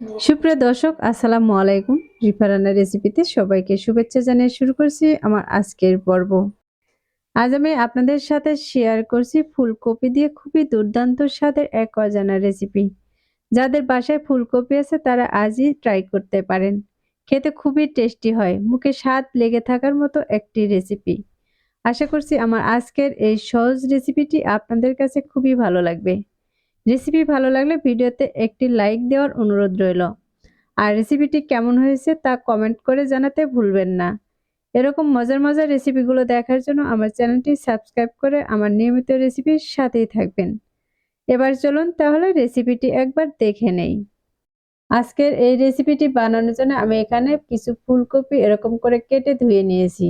সুপ্রিয় দর্শক, আসসালামু আলাইকুম। রিফারানা রেসিপিতে সবাইকে শুভেচ্ছা জানিয়ে শুরু করছি আমার আজকের পর্ব। আজ আমি আপনাদের সাথে শেয়ার করছি ফুলকপি দিয়ে খুবই দুর্দান্ত স্বাদের এক অজানা রেসিপি যাদের বাসায় ফুলকপি আছে, তারা আজই ট্রাই করতে পারেন। খেতে খুবই টেস্টি হয়, মুখে স্বাদ লেগে থাকার মতো একটি রেসিপি আশা করছি আমার আজকের এই সহজ রেসিপিটি আপনাদের কাছে খুবই ভালো লাগবে। রেসিপি ভালো লাগলে ভিডিওতে একটি লাইক দেওয়ার অনুরোধ রইল। আর রেসিপিটি কেমন হয়েছে তা কমেন্ট করে জানাতে ভুলবেন না। এরকম মজার মজার রেসিপিগুলো দেখার জন্য আমার চ্যানেলটি সাবস্ক্রাইব করে আমার নিয়মিত রেসিপির সাথেই থাকবেন। এবার চলুন তাহলে রেসিপিটি একবার দেখে নেই। আজকের এই রেসিপিটি বানানোর জন্য আমি এখানে কিছু ফুলকপি এরকম করে কেটে ধুয়ে নিয়েছি।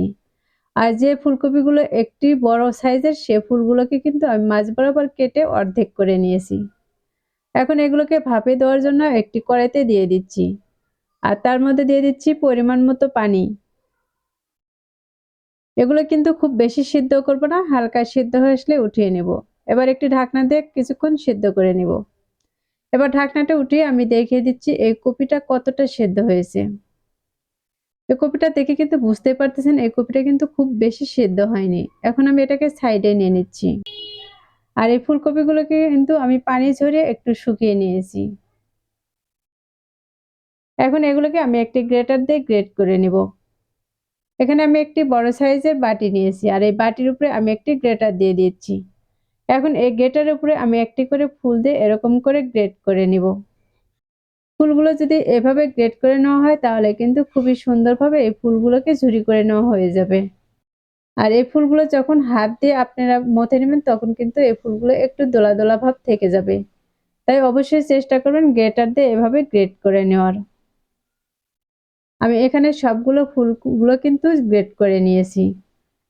আর যে ফুলকপিগুলো একটি বড় সাইজের, সে ফুলগুলোকে কিন্তু আমি মাছ বরাবর কেটে অর্ধেক করে নিয়েছি। এখন এগুলোকে ভাপে দেওয়ার জন্য একটি কড়াইতে দিয়ে দিচ্ছি। আর তার মধ্যে দিয়ে দিচ্ছি পরিমাণ মতো পানি। এগুলো কিন্তু খুব বেশি সিদ্ধ করব না, হালকা সিদ্ধ হয়ে আসলে উঠিয়ে নেব। এবার একটি ঢাকনা দিয়ে কিছুক্ষণ সিদ্ধ করে নিব। এবার ঢাকনাটা উঠিয়ে আমি দেখিয়ে দিচ্ছি এই কপিটা কতটা সেদ্ধ হয়েছে। এই কপিটা দেখে কিন্তু বুঝতে পারতেছেন, এই কপিটা কিন্তু খুব বেশি সেদ্ধ হয়নি। এখন আমি এটাকে সাইডে নিয়ে নিচ্ছি। আর এই ফুলকপিগুলোকে কিন্তু আমি পানি ঝরিয়ে একটু শুকিয়ে নিয়েছি। এখন এগুলোকে আমি একটি গ্রেটার দিয়ে গ্রেট করে নিব। এখানে আমি একটি বড় সাইজের বাটি নিয়েছি আর এই বাটির উপরে আমি একটি গ্রেটার দিয়ে দিচ্ছি। এখন এই গ্রেটার উপরে আমি একটি করে ফুল দিয়ে এরকম করে গ্রেট করে নিব। ফুলগুলো যদি এভাবে গ্রেড করে নেওয়া হয়, তাহলে কিন্তু খুবই সুন্দরভাবে এই ফুলগুলোকে ঝুরি করে নেওয়া হয়ে যাবে। আর এই ফুলগুলো যখন হাত দিয়ে আপনারা মথে নেবেন, তখন কিন্তু এই ফুলগুলো একটু দোলা দোলা ভাব থেকে যাবে। তাই অবশ্যই চেষ্টা করবেন গ্রেটার দিয়ে এভাবে গ্রেড করে নেওয়ার। আমি এখানে সবগুলো ফুলগুলো কিন্তু গ্রেড করে নিয়েছি।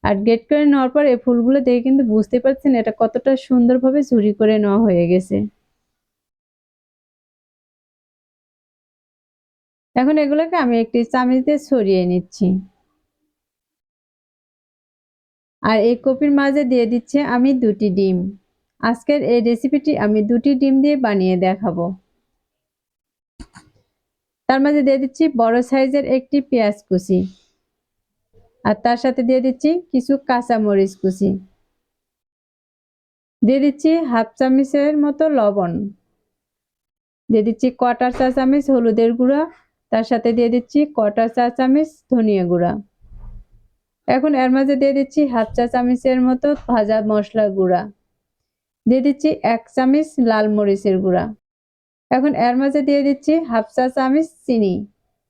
আর গ্রেড করে নেওয়ার পর এই ফুলগুলো দেখে কিন্তু বুঝতে পারছেন এটা কতটা সুন্দরভাবে ঝুরি করে নেওয়া হয়ে গেছে। এখন এগুলোকে আমি একটি চামচ দিয়ে ছড়িয়ে নিচ্ছি। আর এই কপির মাঝে দিয়ে দিচ্ছে আমি দুটি ডিম। আজকের এই রেসিপিটি আমি দুটি ডিম দিয়ে বানিয়ে দেখাবো। তার মাঝে দিয়ে দিচ্ছি বড় সাইজের একটি পেঁয়াজ কুচি। আর তার সাথে দিয়ে দিচ্ছি কিছু কাঁচা মরিচ কুচি। দিয়ে দিচ্ছি হাফ চামচের মতো লবণ। দিয়ে দিচ্ছি কটার চা চামচ, হলুদের গুঁড়া তার সাথে দিয়ে দিচ্ছি কটা চা চামচ ধনিয়া গুঁড়া। এখন এর মাঝে দিয়ে দিচ্ছি হাফ চা চামচের মতো ভাজা মশলা গুঁড়া। দিয়ে দিচ্ছি এক চামচ লাল মরিচের গুঁড়া। এখন এর মাঝে দিয়ে দিচ্ছি হাফ চা চামচ চিনি।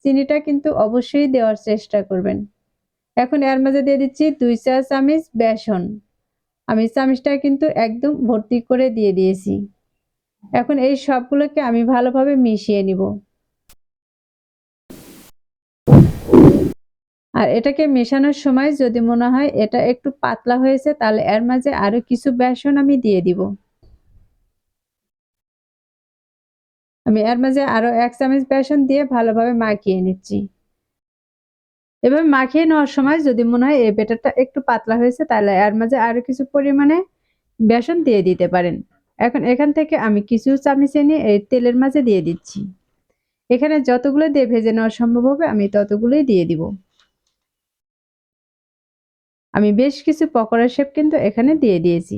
চিনিটা কিন্তু অবশ্যই দেওয়ার চেষ্টা করবেন। এখন এর মাঝে দিয়ে দিচ্ছি দুই চা চামচ বেসন। আমি চামচটা কিন্তু একদম ভর্তি করে দিয়ে দিয়েছি। এখন এই সবগুলোকে আমি ভালোভাবে মিশিয়ে নিব। আর এটাকে মেশানোর সময় যদি মনে হয় এটা একটু পাতলা হয়েছে, তাহলে এর মাঝে আরও কিছু বেসন আমি দিয়ে দিব। আমি এর মাঝে আরও এক চামচ বেসন দিয়ে ভালোভাবে মাখিয়ে নিচ্ছি। এভাবে মাখিয়ে নেওয়ার সময় যদি মনে হয় এই বেটারটা একটু পাতলা হয়েছে, তাহলে এর মাঝে আরও কিছু পরিমাণে বেসন দিয়ে দিতে পারেন। এখন এখান থেকে আমি কিছু চামচে নিয়ে এই তেলের মাঝে দিয়ে দিচ্ছি। এখানে যতগুলো দিয়ে ভেজে নেওয়া সম্ভব হবে আমি ততগুলোই দিয়ে দিব। আমি বেশ কিছু পকোড়া শেপ কিন্তু এখানে দিয়ে দিয়েছি।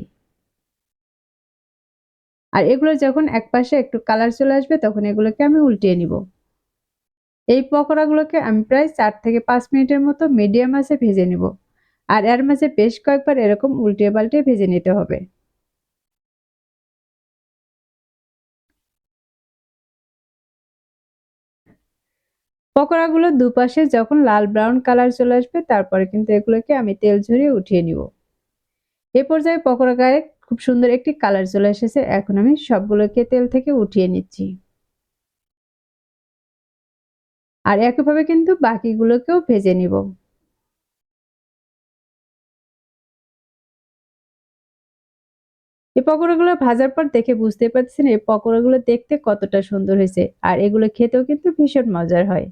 আর এগুলো যখন এক পাশে একটু কালার চলে আসবে, তখন এগুলোকে আমি উল্টিয়ে নিব। এই পকোড়াগুলোকে আমি প্রায় চার থেকে পাঁচ মিনিটের মতো মিডিয়াম আছে ভেজে নিব। আর এর মাঝে বেশ কয়েকবার এরকম উল্টিয়ে পাল্টে ভেজে নিতে হবে। পকোড়াগুলো দুপাশে যখন লাল ব্রাউন কালার চলে আসবে, তারপরে কিন্তু এগুলোকে আমি তেল ঝরিয়ে উঠিয়ে নিব। এ পর্যায়ে পকোড়া গায়ে খুব সুন্দর একটি কালার চলে এসেছে। এখন আমি সবগুলোকে তেল থেকে উঠিয়ে নিচ্ছি। আর একইভাবে কিন্তু বাকিগুলোকেও ভেজে নিব। এই পকোড়াগুলো ভাজার পর দেখে বুঝতে পারছেন এই পকোড়াগুলো দেখতে কতটা সুন্দর হয়েছে। আর এগুলো খেতেও কিন্তু ভীষণ মজার হয়।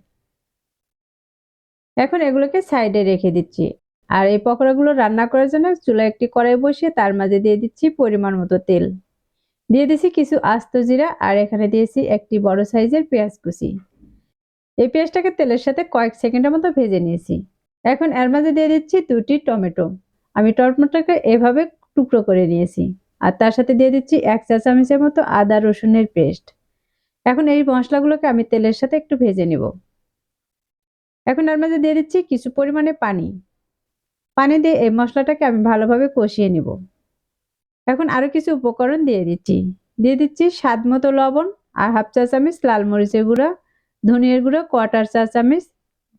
এখন এগুলোকে সাইডে রেখে দিচ্ছি। আর এই পকোড়াগুলো রান্না করার জন্য চুলায় একটি কড়াই বসিয়ে তার মাঝে দিয়ে দিচ্ছি পরিমাণ মতো তেল। দিয়ে দিয়েছি কিছু আস্ত জিরা আর এখানে দিয়েছি একটি বড় সাইজের পেঁয়াজ কুচি। এই পেঁয়াজটাকে তেলের সাথে কয়েক সেকেন্ডের মতো ভেজে নিয়েছি। এখন এর মাঝে দিয়ে দিচ্ছি দুটি টমেটো। আমি টমেটোটাকে এভাবে টুকরো করে নিয়েছি। আর তার সাথে দিয়ে দিচ্ছি এক চা চামচের মতো আদা রসুনের পেস্ট। এখন এই মশলাগুলোকে আমি তেলের সাথে একটু ভেজে নিব। এখন এর মাঝে দিয়ে দিচ্ছি কিছু পরিমাণে পানি। পানি দিয়ে এই মশলাটাকে আমি ভালোভাবে কষিয়ে নিব। এখন আরও কিছু উপকরণ দিয়ে দিচ্ছি। দিয়ে দিচ্ছি স্বাদ মতো লবণ আর হাফ চা চামচ লাল মরিচের গুঁড়া, ধনিয়ার গুঁড়ো, কোয়াটার চা চামচ,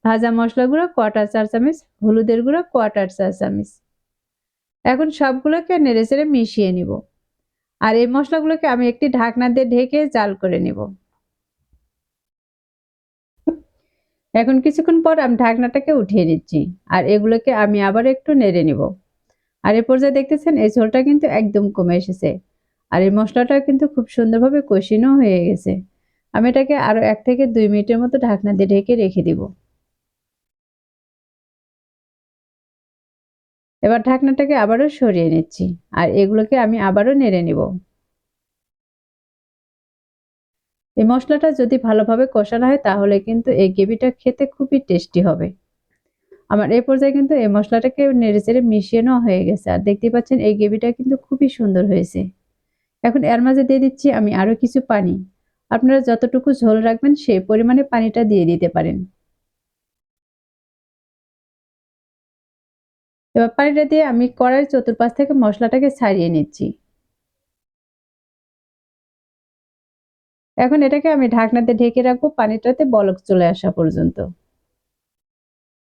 ভাজা মশলা গুঁড়ো, কোয়াটার চা চামচ, হলুদের গুঁড়ো, কোয়াটার চা চামচ। এখন সবগুলোকে নেড়ে চেড়ে মিশিয়ে নিব। আর এই মশলাগুলোকে আমি একটি ঢাকনা দিয়ে ঢেকে জাল করে নিব। এখন কিছুক্ষণ পর আমি ঢাকনাটাকে উঠিয়ে নিচ্ছি আর এগুলোকে আমি আবার একটু নেড়ে নিব। আর এ পর্যায়ে দেখতেছেন, এই ঝোলটা কিন্তু একদম কমে এসেছে আর এই মশলাটা কিন্তু খুব সুন্দরভাবে কষিনও হয়ে গেছে। আমি এটাকে আরও এক থেকে দুই মিনিটের মতো ঢাকনা দিয়ে ঢেকে রেখে দিব। এবার ঢাকনাটাকে আবারও সরিয়ে নিচ্ছি আর এগুলোকে আমি আবারও নেড়ে নিব। এই মশলাটা যদি ভালোভাবে কষানো হয়, তাহলে কিন্তু এই গ্রেভিটা খেতে খুবই টেস্টি হবে। আমার এই পর্যায়ে কিন্তু এই মশলাটাকে নেড়ে চেড়ে মিশিয়ে নেওয়া হয়ে গেছে। আর দেখতে পাচ্ছেন, এই গ্রেভিটা কিন্তু খুবই সুন্দর হয়েছে। এখন এর মাঝে দিয়ে দিচ্ছি আমি আরও কিছু পানি। আপনারা যতটুকু ঝোল রাখবেন, সেই পরিমাণে পানিটা দিয়ে দিতে পারেন। এবার পানিটা দিয়ে আমি কড়াইয়ের চতুর্পাশ থেকে মশলাটাকে ছাড়িয়ে নিচ্ছি। এখন এটাকে আমি ঢাকনাতে ঢেকে রাখব, পানিটাতে বলক চলে আসা পর্যন্ত।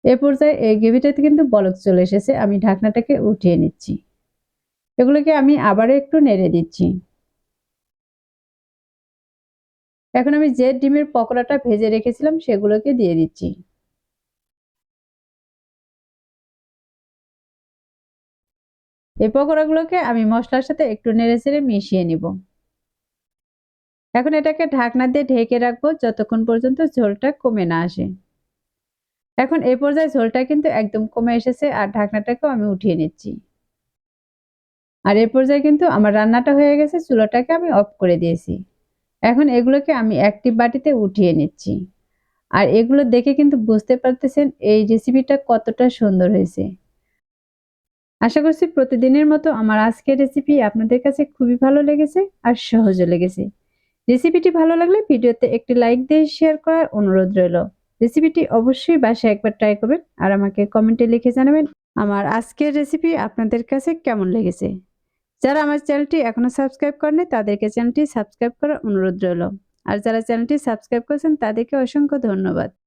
এ পর্যায়ে এই গ্রেভিটাতে কিন্তু বলক চলে এসেছে, আমি ঢাকনাটাকে উঠিয়ে নিচ্ছি। এগুলোকে আমি আবারও একটু নেড়ে দিচ্ছি। এখন আমি যে ডিমের পকোড়াটা ভেজে রেখেছিলাম, সেগুলোকে দিয়ে দিচ্ছি। এই পকোড়াগুলোকে আমি মশলার সাথে একটু নেড়ে চেড়ে মিশিয়ে নিব। এখন এটাকে ঢাকনা দিয়ে ঢেকে রাখব যতক্ষণ পর্যন্ত ঝোলটা কমে না আসে। এখন এই পর্যায়ে ঝোলটা কিন্তু একদম কমে এসেছে আর ঢাকনাটাকেও আমি উঠিয়ে নিচ্ছি। আর এ পর্যায়ে কিন্তু আমার রান্নাটা হয়ে গেছে, চুলাটাকে আমি অফ করে দিয়েছি। এখন এগুলোকে আমি একটি বাটিতে উঠিয়ে নিচ্ছি। আর এগুলো দেখে কিন্তু বুঝতে পারতেছেন এই রেসিপিটা কতটা সুন্দর হয়েছে। আশা করছি প্রতিদিনের মতো আমার আজকের রেসিপি আপনাদের কাছে খুবই ভালো লেগেছে আর সহজও লেগেছে। রেসিপিটি ভালো লাগলে ভিডিওতে একটি লাইক দিয়ে শেয়ার করার অনুরোধ রইল। রেসিপিটি অবশ্যই বাসায় একবার ট্রাই করবেন আর আমাকে কমেন্টে লিখে জানাবেন আমার আজকের রেসিপি আপনাদের কাছে কেমন লেগেছে। যারা আমার চ্যানেলটি এখনও সাবস্ক্রাইব করেনি তাদেরকে চ্যানেলটি সাবস্ক্রাইব করার অনুরোধ রইল। আর যারা চ্যানেলটি সাবস্ক্রাইব করেছেন, তাদেরকে অসংখ্য ধন্যবাদ।